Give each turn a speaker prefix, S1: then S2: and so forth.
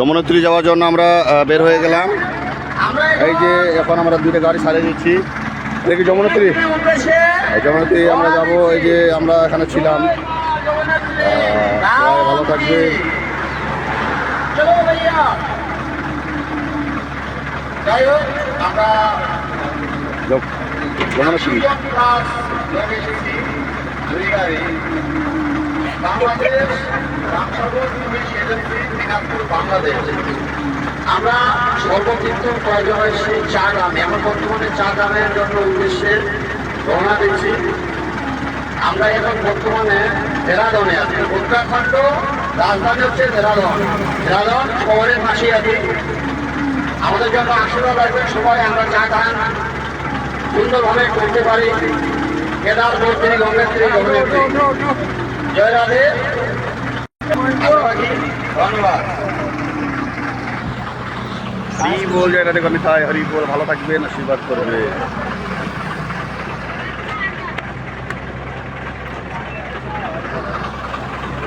S1: যমুনোত্রী যাওয়ার জন্য আমরা বের হয়ে গেলাম। এই যে এখন আমরা দুটো গাড়ি সারিয়ে দিচ্ছি। দেখি যমুনোত্রী এই যমুনোত্রী আমরা যাব এই যে আমরা এখানে ছিলাম। ভালো থাকবে।
S2: চলো যাই হোক আমরা বাংলাদেশ রামসাগর দিনাজপুর, বাংলাদেশ। আমরা সর্বক্ষেত্র প্রয়োজন হয়েছে চা গ্রামে এখন বর্তমানে চা গ্রামের জন্য উদ্দেশ্যে রওনা দিচ্ছি। আমরা এখন বর্তমানে দেরাদনে আছি। উত্তরাখণ্ড রাজধানী হচ্ছে দেরাদন। দেরাদন শহরের পাশে আছি আমাদের জন্য আশীর্বাদ রাখবেন সবাই আমরা চা খান সুন্দরভাবে করতে পারি। কেদার মন্ত্রী গঙ্গেত্রী গঙ্গেত্রী জয় রাধে। ধন্যবাদ
S1: হরি বল জয় রাধে কর্মী হরি বল ভালো থাকবেন আশীর্বাদ করবে